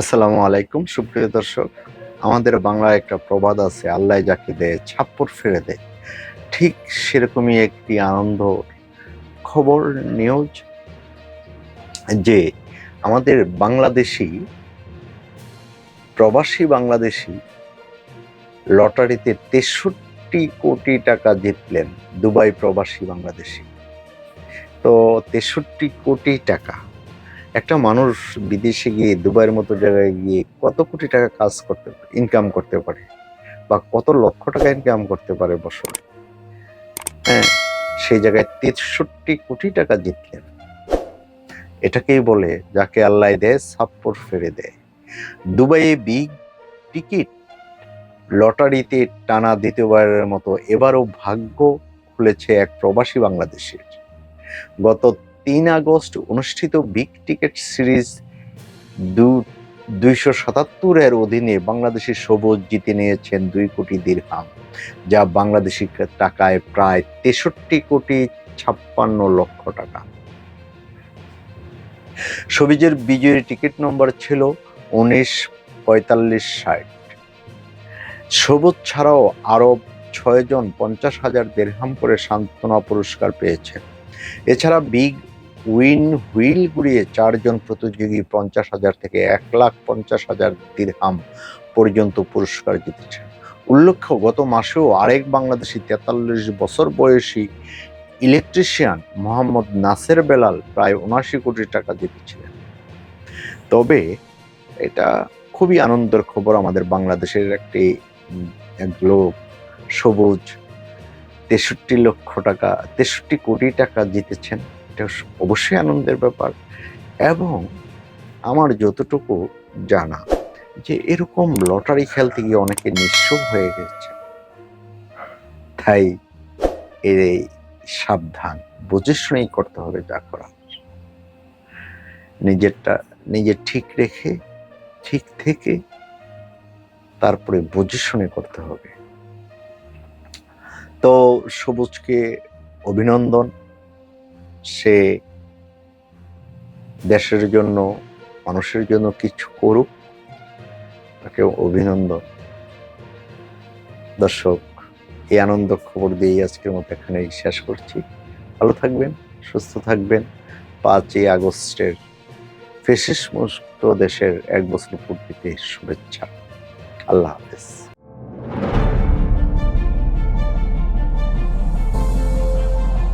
আসসালামু আলাইকুম, সুপ্রিয় দর্শক। আমাদের বাংলায় একটা প্রবাদ আছে, আল্লাহ যাকে দেয় ছাপ্পর ফেরে দেয়। ঠিক সেরকমই একটি আনন্দ খবর, নিউজ, যে আমাদের বাংলাদেশি, প্রবাসী বাংলাদেশি লটারিতে তেষট্টি কোটি টাকা জিতলেন দুবাই প্রবাসী বাংলাদেশি। তো তেষট্টি কোটি টাকা একটা মানুষ বিদেশে গিয়ে দুবাইয়ের মতো জায়গায় গিয়ে কত কোটি টাকা কাজ করতে ইনকাম করতে পারে? বা কত লক্ষ টাকা ইনকাম করতে পারে বছরে? হ্যাঁ সেই জায়গায় তেষট্টি কোটি টাকা জিতলেন। এটাকেই বলে, যাকে আল্লাহ দেয় সাপ্পর ফেরে দেয়। দুবাইয়ে বিগ টিকিট লটারিতে টানা দ্বিতীয়বারের মতো এবারও ভাগ্য খুলেছে এক প্রবাসী বাংলাদেশের। গত তিন আগস্ট অনুষ্ঠিত বিগ টিকেট সিরিজ দু, দুইশো সাতাত্তরের অধীনে বাংলাদেশের সবুজ জিতে নিয়েছেন দুই কোটি দিরহাম যা বাংলাদেশি টাকায় প্রায় তেষট্টি কোটি ছাপ্পান্ন লক্ষ টাকা। সবুজের বিজয়ী টিকিট নম্বর ছিল উনিশ পঁয়তাল্লিশ ষাট। সবুজ ছাড়াও আরও ছয়জন পঞ্চাশ হাজার দেড়হাম করে সান্ত্বনা পুরস্কার পেয়েছেন। এছাড়া বিগ উইন হুইল ঘুরিয়ে চারজন প্রতিযোগী পঞ্চাশ হাজার থেকে এক লাখ পঞ্চাশ হাজার দিরহাম পর্যন্ত পুরস্কার জিতেছেন উল্লেখ্য, গত মাসেও আরেক বাংলাদেশি তেতাল্লিশ বছর বয়সী ইলেকট্রিশিয়ান মোহাম্মদ নাসের বেলাল প্রায় উনাশি কোটি টাকা জিতেছিলেন। তবে এটা খুবই আনন্দের খবর আমাদের বাংলাদেশের একটি এক লোক সবুজ তেষট্টি লক্ষ টাকা, তেষট্টি কোটি টাকা জিতেছেন। এটা অবশ্যই আনন্দের ব্যাপার। এবং আমার যতটুকু জানা যে এরকম লটারি খেলতে গিয়ে অনেকে নিঃস্ব হয়ে গেছে। তাই এর সাবধান বুঝে শুনেই করতে হবে যা করা নিজেরটা, নিজে ঠিক রেখে, ঠিক থেকে তারপরে বুঝে শুনে করতে হবে। তো সবুজকে অভিনন্দন। সে দেশের জন্য, মানুষের জন্য কিছু করুক, তাকে অভিনন্দন। দর্শক, এই আনন্দ খবর দিয়ে আজকের মতো এখানেই শেষ করছি। ভালো থাকবেন, সুস্থ থাকবেন। পাঁচই আগস্টের ফেসিস মুক্ত দেশের এক বছর পূর্তিতে শুভেচ্ছা। আল্লাহ হাফেজ।